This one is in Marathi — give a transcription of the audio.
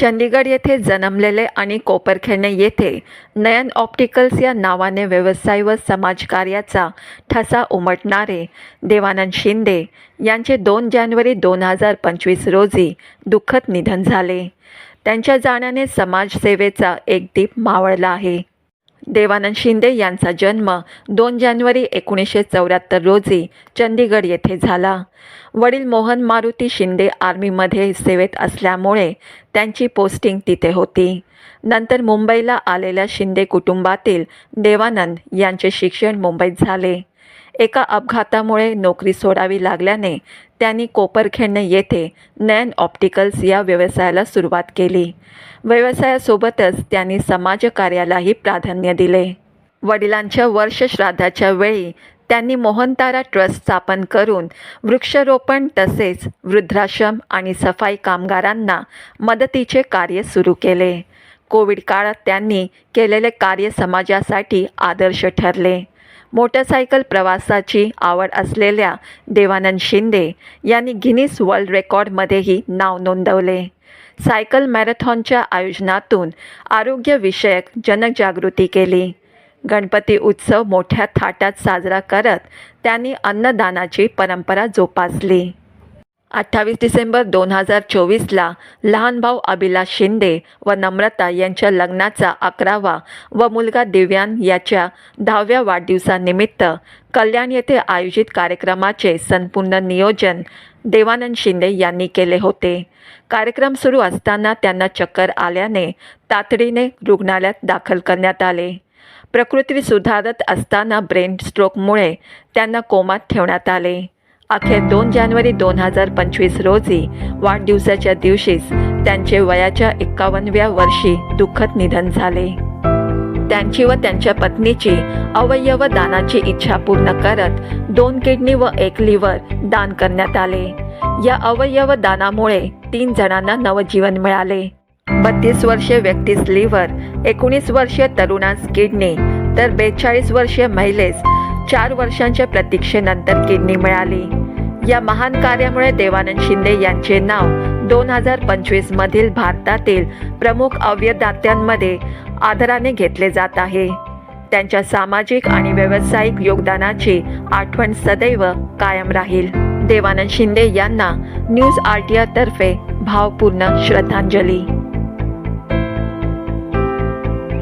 चंदीगड येथे जन्मलेले आणि कोपरखेडणे येथे नयन ऑप्टिकल्स या नावाने व्यवसाय व समाजकार्याचा ठसा उमटणारे देवानंद शिंदे यांचे दोन जानेवारी दोन हजार पंचवीस रोजी दुःखद निधन झाले. त्यांच्या जाण्याने समाजसेवेचा एक दीप मावळला आहे. देवानंद शिंदे यांचा जन्म दोन जानेवारी एकोणीसशे चौऱ्याहत्तर रोजी चंदीगड येथे झाला. वडील मोहन मारुती शिंदे आर्मीमध्ये सेवेत असल्यामुळे त्यांची पोस्टिंग तिथे होती. नंतर मुंबईला आलेल्या शिंदे कुटुंबातील देवानंद यांचे शिक्षण मुंबईत झाले. एका अपघातामुळे नोकरी सोडावी लागल्याने त्यांनी कोपरखेडणे येथे नयन ऑप्टिकल्स या व्यवसायाला सुरुवात केली. व्यवसायासोबतच त्यांनी समाजकार्यालाही प्राधान्य दिले. वडिलांच्या वर्षश्राद्धाच्या वेळी त्यांनी मोहनतारा ट्रस्ट स्थापन करून वृक्षारोपण तसेच वृद्धाश्रम आणि सफाई कामगारांना मदतीचे कार्य सुरू केले. कोविड काळात त्यांनी केलेले कार्य समाजासाठी आदर्श ठरले. मोटरसायकल प्रवासाची आवड असलेल्या देवानंद शिंदे यांनी गिनीस वर्ल्ड रेकॉर्डमध्येही नाव नोंदवले. सायकल मॅरेथॉनच्या आयोजनातून आरोग्यविषयक जनजागृती केली. गणपती उत्सव मोठ्या थाटात साजरा करत त्यांनी अन्नदानाची परंपरा जोपासली. अठ्ठावीस डिसेंबर दोन हजार चोवीसला लहान भाऊ अभिलाष शिंदे व नम्रता यांच्या लग्नाचा अकरावा व मुलगा दिव्यान याच्या दहाव्या वाढदिवसानिमित्त कल्याण येथे आयोजित कार्यक्रमाचे संपूर्ण नियोजन देवानंद शिंदे यांनी केले होते. कार्यक्रम सुरू असताना त्यांना चक्कर आल्याने तातडीने रुग्णालयात दाखल करण्यात आले. प्रकृती सुधारत असताना ब्रेन स्ट्रोकमुळे त्यांना कोमात ठेवण्यात आले. अखेर दोन जानेवारी दोन हजार पंचवीस रोजी वाढदिवसाच्या दिवशीच त्यांचे वयाच्या एकावन्नव्या वर्षी दुःखद निधन झाले. त्यांची व त्यांच्या पत्नीची अवयव दानाची इच्छा पूर्ण करत दोन किडनी व एक लिव्हर दान करण्यात आले. या अवयव दानामुळे तीन जणांना नवजीवन मिळाले. बत्तीस वर्षीय व्यक्तीस लिव्हर एकोणीस वर्षीय तरुणास किडनी तर बेचाळीस वर्षीय महिलेस चार वर्षांच्या प्रतीक्षेनंतर किडनी मिळाली. या महान कार्यामुळे देवानंद शिंदे यांचे नाव दोन हजार पंचवीसमधील भारतातील प्रमुख अव्ययदात्यांमध्ये आदराने घेतले जात आहे. त्यांच्या सामाजिक आणि व्यावसायिक योगदानाची आठवण सदैव कायम राहील. देवानंद शिंदे यांना न्यूज आर टी भावपूर्ण श्रद्धांजली.